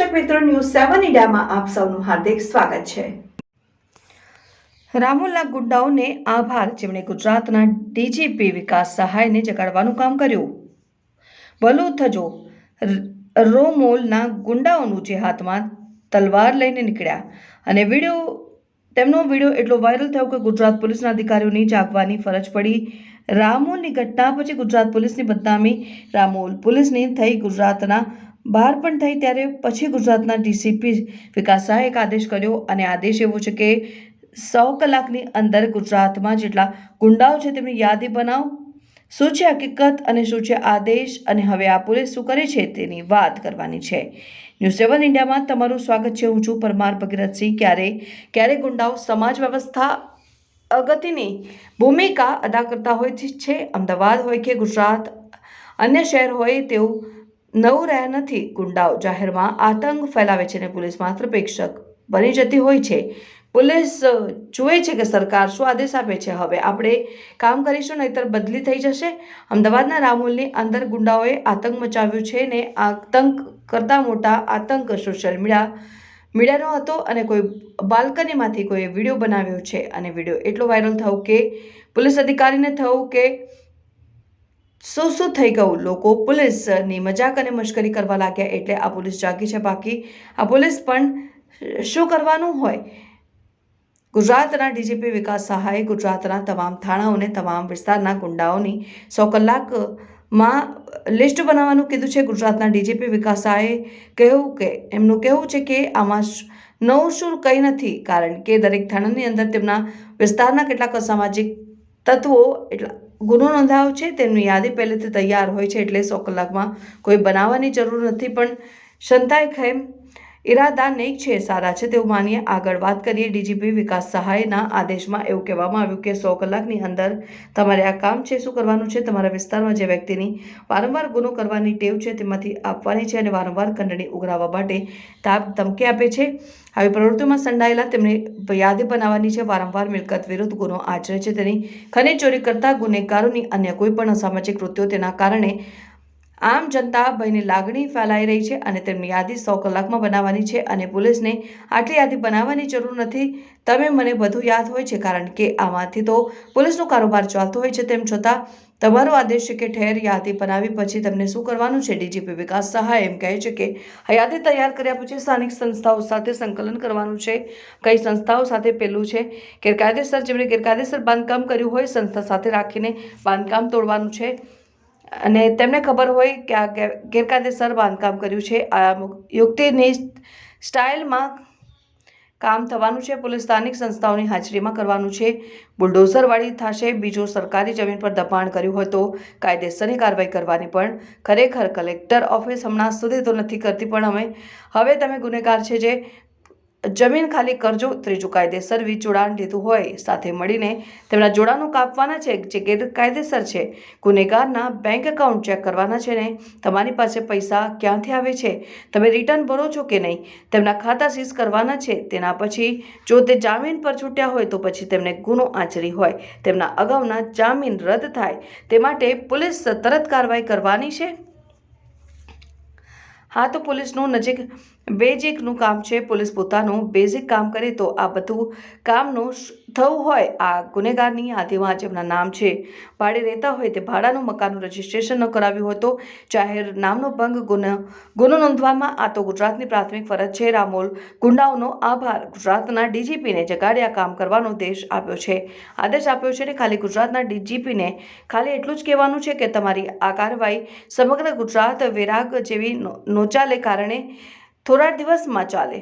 મિત્રો ન્યૂઝ સેવન ઇન્ડિયામાં આપ સૌનું હાર્દિક સ્વાગત છે. રામોલના ગુડ્ડાઓને આભાર. જેમણે ગુજરાતના ડીજીપી વિકાસ સહાયને જગાડવાનું કામ કર્યું. ભલું થજો. રોમોલના ગુંડાઓનું જે હાથમાં તલવાર લઈને નીકળ્યા. અને વીડિયો, તેમનો વીડિયો એટલો વાયરલ થયો કે ગુજરાત પોલીસના અધિકારીઓની જાગવાની ફરજ પડી. રામોલની ઘટના પછી ગુજરાત પોલીસની બદનામી. રામોલ પોલીસની થઈ ગુજરાતના બહાર પણ થઈ ત્યારે પછી ગુજરાતના ડીસીપી વિકાસ શાહે એક આદેશ કર્યો. અને આદેશ એવો છે કે સો કલાકની અંદર ગુજરાતમાં જેટલા ગુંડાઓ છે તેમની યાદી બનાવો. શું છે હકીકત અને શું છે આદેશ? અને હવે આ પોલીસ શું કરે છે તેની વાત કરવાની છે. ન્યૂઝ સેવન ઇન્ડિયામાં તમારું સ્વાગત છે. હું છું પરમાર ભગીરથસિંહ. ક્યારે? ક્યારે ગુંડાઓ સમાજ વ્યવસ્થા અગત્યની ભૂમિકા અદા કરતા હોય છે? અમદાવાદ હોય કે ગુજરાત? અન્ય શહેર હોય તેવું નવું રહ્યા નથી, ગુંડાઓ જાહેરમાં આતંક ફેલાવે છે અને પોલીસ માત્ર પ્રેક્ષક બની જતી હોય છે. પોલીસ જુએ છે કે સરકાર શું આદેશ આપે છે. હવે આપણે કામ કરીશું, નહીતર બદલી થઈ જશે. અમદાવાદના રામોલની અંદર ગુંડાઓએ આતંક મચાવ્યું છે ને આતંક કરતાં મોટા આતંક સોશિયલ મીડિયા, મીડિયાનો હતો અને કોઈ બાલ્કનીમાંથી કોઈએ વીડિયો બનાવ્યો છે. અને વીડિયો એટલો વાયરલ થયો કે પોલીસ અધિકારીને થયું કે શું શું થઈ ગયું? લોકો પોલીસની મજાક અને મશ્કરી કરવા લાગ્યા એટલે આ પોલીસ જાગી છે બાકી. આ પોલીસ પણ શું કરવાનું હોય? ગુજરાતના ડીજીપી વિકાસ સહાયે, ગુજરાતના તમામ થાણાઓને, તમામ વિસ્તારના ગુંડાઓની સો કલાકમાં લિસ્ટ બનાવવાનું કીધું છે. ગુજરાતના ડીજીપી વિકાસ સહાયે કહ્યું કે, એમનું કહેવું છે કે આમાં નવું શું કંઈ નથી, કારણ કે દરેક થાણાની અંદર તેમના વિસ્તારના કેટલાક અસામાજિક તત્વો, એટલા ગુનો નોંધાયો છે, તેમની યાદી પહેલેથી તૈયાર હોય છે એટલે સો કલાકમાં કોઈ બનાવવાની જરૂર નથી, પણ શંતાએ ખેમ ઈરાદા નેક છે, સારા છે, તેવું માનીએ. આગળ વાત કરીએ ડીજીપી વિકાસ સહાયના આદેશમાં એવું કહેવામાં આવ્યું કે સો કલાકની અંદર તમારે આ કામ છે, શું કરવાનું છે, તમારા વિસ્તારમાં જે વ્યક્તિની વારંવાર ગુનો કરવાની ટેવ છે, તેમાંથી આપવાની છે અને વારંવાર ખંડણી ઉઘરાવવા માટે તાપ ધમકી આપે છે. આવી પ્રવૃત્તિઓમાં સંડાયેલા તેમણે યાદી બનાવવાની છે. વારંવાર મિલકત વિરુદ્ધ ગુનો આચરે છે. તેની ખનીજ ચોરી કરતા ગુનેગારોની અન્ય કોઈ પણ અસામાજિક કૃત્યો તેના કારણે આમ જનતા ભયની લાગણી ફેલાઈ રહી છે અને તેમની યાદી સો કલાકમાં બનાવવાની છે અને પોલીસને આટલી યાદી બનાવવાની જરૂર નથી. તમે મને બધું યાદ હોય છે કારણ કે આમાંથી તો પોલીસનો કારોબાર ચાલતો હોય છે તેમ છતાં તમારો આદેશ છે કે ઠેર યાદી બનાવી પછી તમને શું કરવાનું છે? ડીજીપી વિકાસ સહાય એમ કહે છે કે આ યાદી તૈયાર કર્યા પછી સ્થાનિક સંસ્થાઓ સાથે સંકલન કરવાનું છે. કઈ સંસ્થાઓ સાથે પેલું છે? ગેરકાયદેસર, જેમણે ગેરકાયદેસર બાંધકામ કર્યું હોય, સંસ્થા સાથે રાખીને બાંધકામ તોડવાનું છે. અને તેમને ખબર હોય કે આ ગેર- ગેરકાયદેસર બાંધકામ કર્યું છે. આ યુક્તિની સ્ટાઇલમાં કામ થવાનું છે. પોલીસ સ્થાનિક સંસ્થાઓની હાજરીમાં કરવાનું છે. બુલડોઝરવાળી થશે. બીજો સરકારી જમીન પર દબાણ કર્યું હોય તો કાયદેસરની કાર્યવાહી કરવાની પણ ખરેખર કલેક્ટર ઓફિસ હમણાં સુધી તો નથી કરતી, પણ અમે, હવે તમે ગુનેગાર છે જે જમીન ખાલી કરજો, ત્રીજું કાયદેસર વીજ જોડાણ લીધું હોય. સાથે મળીને તેમના જોડાણો કાપવાના છે, જે ગેરકાયદેસર છે. ગુનેગારના બેંક એકાઉન્ટ ચેક કરવાના છે ને, તમારી પાસે પૈસા ક્યાંથી આવે છે? તમે રિટર્ન ભરો છો કે નહીં? તેમના ખાતા સીઝ કરવાના છે, તેના પછી જો તે જામીન પર છૂટ્યા હોય તો પછી તેમને ગુનો આચરી હોય. તેમના અગાઉના જામીન રદ થાય. તે માટે પોલીસ તરત કાર્યવાહી કરવાની છે. હા, તો પોલીસનું નજીક બેઝિકનું કામ છે. પોલીસ પોતાનું બેઝિક કામ કરે તો આ બધું કામનું થવું હોય, આ ગુનેગારની યાદીમાં જેમના નામ છે. ભાડે રહેતા હોય તે ભાડાનું મકાનનું રજિસ્ટ્રેશન ન કરાવ્યું હોય તો જાહેર નામનો ભંગ ગુનો ગુનો નોંધવામાં આ તો ગુજરાતની પ્રાથમિક ફરજ છે. રામોલ ગુંડાઓનો આભાર. ગુજરાતના ડીજીપીને જગાડ્યા કામ કરવાનો દેશ આપ્યો છે. આદેશ આપ્યો છે ને ખાલી ગુજરાતના ડીજીપીને ખાલી એટલું જ કહેવાનું છે કે તમારી આ કાર્યવાહી સમગ્ર ગુજરાત વિરાગ જેવી નોચાલે કારણે થોડા દિવસમાં ચાલે.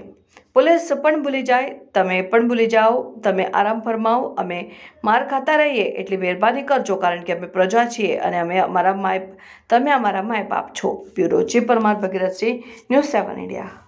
પોલીસ પણ ભૂલી જાય, તમે પણ ભૂલી જાઓ, તમે આરામ ફરમાવો, અમે માર ખાતા રહીએ, એટલી મહેરબાની કરજો, કારણ કે અમે પ્રજા છીએ અને અમે અમારા માય, તમે અમારા માય બાપ છો. Bureau chief Parmar Bhagirathsinh news seven India.